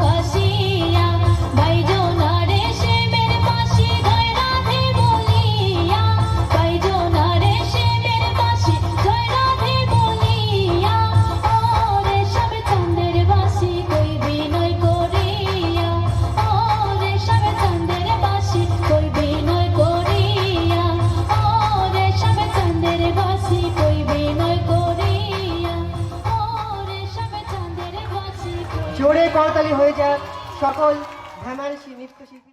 águas সকল ভ্যামাল নৃত্যশিল্পী।